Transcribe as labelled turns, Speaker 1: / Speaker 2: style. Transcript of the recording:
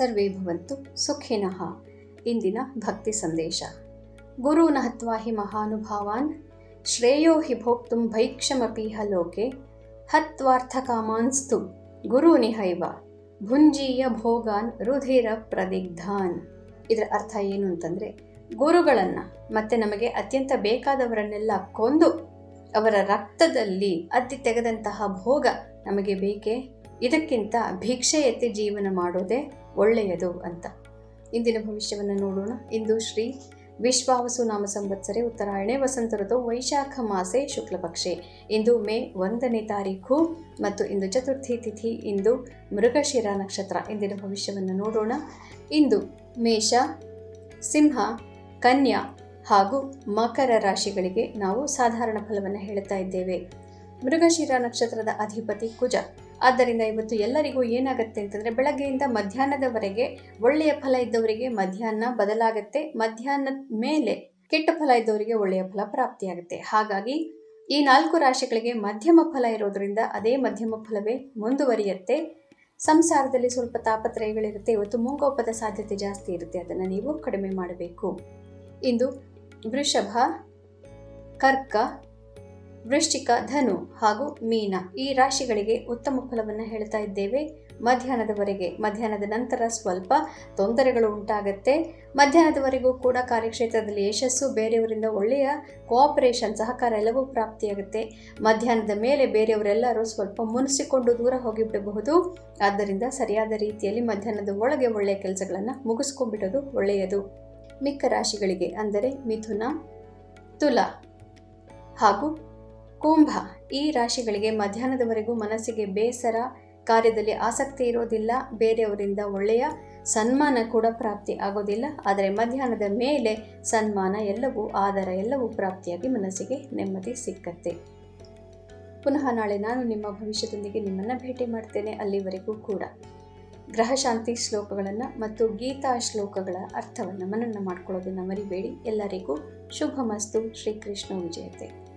Speaker 1: ಸರ್ವೇ ಭವಂತು ಸುಖಿನಃ. ಇಂದಿನ ಭಕ್ತಿ ಸಂದೇಶ. ಗುರು ನಹತ್ವಾ ಹಿ ಮಹಾನುಭಾವಾನ್, ಶ್ರೇಯೋ ಹಿ ಭೋಕ್ತುಂ ಭೈಕ್ಷಮಪೀಹ ಲೋಕೆ ಹತ್ವಾರ್ಥಕಾಮಾನ್ಸ್ತು ಗುರುನಿಹೈವ ಭುಂಜೀಯ ಭೋಗಾನ್ ರುಧಿರ ಪ್ರದಿಗ್ಧಾನ್. ಇದರ ಅರ್ಥ ಏನು ಅಂತಂದರೆ, ಗುರುಗಳನ್ನು ಮತ್ತೆ ನಮಗೆ ಅತ್ಯಂತ ಬೇಕಾದವರನ್ನೆಲ್ಲ ಕೊಂದು ಅವರ ರಕ್ತದಲ್ಲಿ ಅತ್ತಿ ತೆಗೆದಂತಹ ಭೋಗ ನಮಗೆ ಬೇಕೇ? ಇದಕ್ಕಿಂತ ಭಿಕ್ಷೆ ಎತ್ತಿ ಜೀವನ ಮಾಡೋದೇ ಒಳ್ಳೆಯದು ಅಂತ. ಇಂದಿನ ಭವಿಷ್ಯವನ್ನು ನೋಡೋಣ. ಇಂದು ಶ್ರೀ ವಿಶ್ವಾವಸು ನಾಮ ಸಂವತ್ಸರೆ ಉತ್ತರಾಯಣೆ, ವಸಂತ ಋತು, ವೈಶಾಖ ಮಾಸೆ ಶುಕ್ಲಪಕ್ಷೆ ಇಂದು ಮೇ ಒಂದನೇ ತಾರೀಕು ಮತ್ತು ಇಂದು ಚತುರ್ಥಿ ತಿಥಿ, ಇಂದು ಮೃಗಶಿರ ನಕ್ಷತ್ರ. ಇಂದಿನ ಭವಿಷ್ಯವನ್ನು ನೋಡೋಣ. ಇಂದು ಮೇಷ, ಸಿಂಹ, ಕನ್ಯಾ ಹಾಗೂ ಮಕರ ರಾಶಿಗಳಿಗೆ ನಾವು ಸಾಧಾರಣ ಫಲವನ್ನು ಹೇಳುತ್ತಾ ಇದ್ದೇವೆ. ಮೃಗಶಿರ ನಕ್ಷತ್ರದ ಅಧಿಪತಿ ಕುಜ. ಆದ್ದರಿಂದ ಇವತ್ತು ಎಲ್ಲರಿಗೂ ಏನಾಗುತ್ತೆ ಅಂತಂದರೆ ಬೆಳಗ್ಗೆಯಿಂದ ಮಧ್ಯಾಹ್ನದವರೆಗೆ ಒಳ್ಳೆಯ ಫಲ ಇದ್ದವರಿಗೆ ಮಧ್ಯಾಹ್ನ ಬದಲಾಗುತ್ತೆ. ಮಧ್ಯಾಹ್ನದ ಮೇಲೆ ಕೆಟ್ಟ ಫಲ ಇದ್ದವರಿಗೆ ಒಳ್ಳೆಯ ಫಲ ಪ್ರಾಪ್ತಿಯಾಗುತ್ತೆ. ಹಾಗಾಗಿ ಈ ನಾಲ್ಕು ರಾಶಿಗಳಿಗೆ ಮಧ್ಯಮ ಫಲ ಇರೋದರಿಂದ ಅದೇ ಮಧ್ಯಮ ಫಲವೇ ಮುಂದುವರಿಯುತ್ತೆ. ಸಂಸಾರದಲ್ಲಿ ಸ್ವಲ್ಪ ತಾಪತ್ರಯಗಳಿರುತ್ತೆ. ಇವತ್ತು ಮುಂಗೋಪದ ಸಾಧ್ಯತೆ ಜಾಸ್ತಿ ಇರುತ್ತೆ. ಅದನ್ನು ನೀವು ಕಡಿಮೆ ಮಾಡಬೇಕು. ಇಂದು ವೃಷಭ, ಕರ್ಕ ವೃಶ್ಚಿಕ ಧನು ಹಾಗೂ ಮೀನ ಈ ರಾಶಿಗಳಿಗೆ ಉತ್ತಮ ಫಲವನ್ನು ಹೇಳ್ತಾ ಇದ್ದೇವೆ. ಮಧ್ಯಾಹ್ನದವರೆಗೆ, ಮಧ್ಯಾಹ್ನದ ನಂತರ ಸ್ವಲ್ಪ ತೊಂದರೆಗಳು ಉಂಟಾಗತ್ತೆ. ಮಧ್ಯಾಹ್ನದವರೆಗೂ ಕೂಡ ಕಾರ್ಯಕ್ಷೇತ್ರದಲ್ಲಿ ಯಶಸ್ಸು, ಬೇರೆಯವರಿಂದ ಒಳ್ಳೆಯ ಕೋಆಪರೇಷನ್ ಸಹಕಾರ ಎಲ್ಲವೂ ಪ್ರಾಪ್ತಿಯಾಗುತ್ತೆ. ಮಧ್ಯಾಹ್ನದ ಮೇಲೆ ಬೇರೆಯವರೆಲ್ಲರೂ ಸ್ವಲ್ಪ ಮುನಿಸಿಕೊಂಡು ದೂರ ಹೋಗಿಬಿಡಬಹುದು. ಆದ್ದರಿಂದ ಸರಿಯಾದ ರೀತಿಯಲ್ಲಿ ಮಧ್ಯಾಹ್ನದ ಒಳಗೆ ಒಳ್ಳೆಯ ಕೆಲಸಗಳನ್ನು ಮುಗಿಸ್ಕೊಂಡ್ಬಿಡೋದು ಒಳ್ಳೆಯದು. ಮಿಕ್ಕ ರಾಶಿಗಳಿಗೆ ಅಂದರೆ ಮಿಥುನ, ತುಲಾ ಹಾಗೂ ಕುಂಭ ಈ ರಾಶಿಗಳಿಗೆ ಮಧ್ಯಾಹ್ನದವರೆಗೂ ಮನಸ್ಸಿಗೆ ಬೇಸರ, ಕಾರ್ಯದಲ್ಲಿ ಆಸಕ್ತಿ ಇರೋದಿಲ್ಲ, ಬೇರೆಯವರಿಂದ ಒಳ್ಳೆಯ ಸನ್ಮಾನ ಕೂಡ ಪ್ರಾಪ್ತಿ ಆಗೋದಿಲ್ಲ. ಆದರೆ ಮಧ್ಯಾಹ್ನದ ಮೇಲೆ ಸನ್ಮಾನ ಎಲ್ಲವೂ, ಆಧಾರ ಎಲ್ಲವೂ ಪ್ರಾಪ್ತಿಯಾಗಿ ಮನಸ್ಸಿಗೆ ನೆಮ್ಮದಿ ಸಿಕ್ಕತ್ತೆ. ಪುನಃ ನಾಳೆ ನಾನು ನಿಮ್ಮ ಭವಿಷ್ಯದೊಂದಿಗೆ ನಿಮ್ಮನ್ನು ಭೇಟಿ ಮಾಡ್ತೇನೆ. ಅಲ್ಲಿವರೆಗೂ ಕೂಡ ಗ್ರಹಶಾಂತಿ ಶ್ಲೋಕಗಳನ್ನು ಮತ್ತು ಗೀತಾ ಶ್ಲೋಕಗಳ ಅರ್ಥವನ್ನು ಮನನ ಮಾಡ್ಕೊಳ್ಳೋದನ್ನು ಮರಿಬೇಡಿ. ಎಲ್ಲರಿಗೂ ಶುಭ ಮಸ್ತು ಶ್ರೀಕೃಷ್ಣ ವಿಜಯತೆ.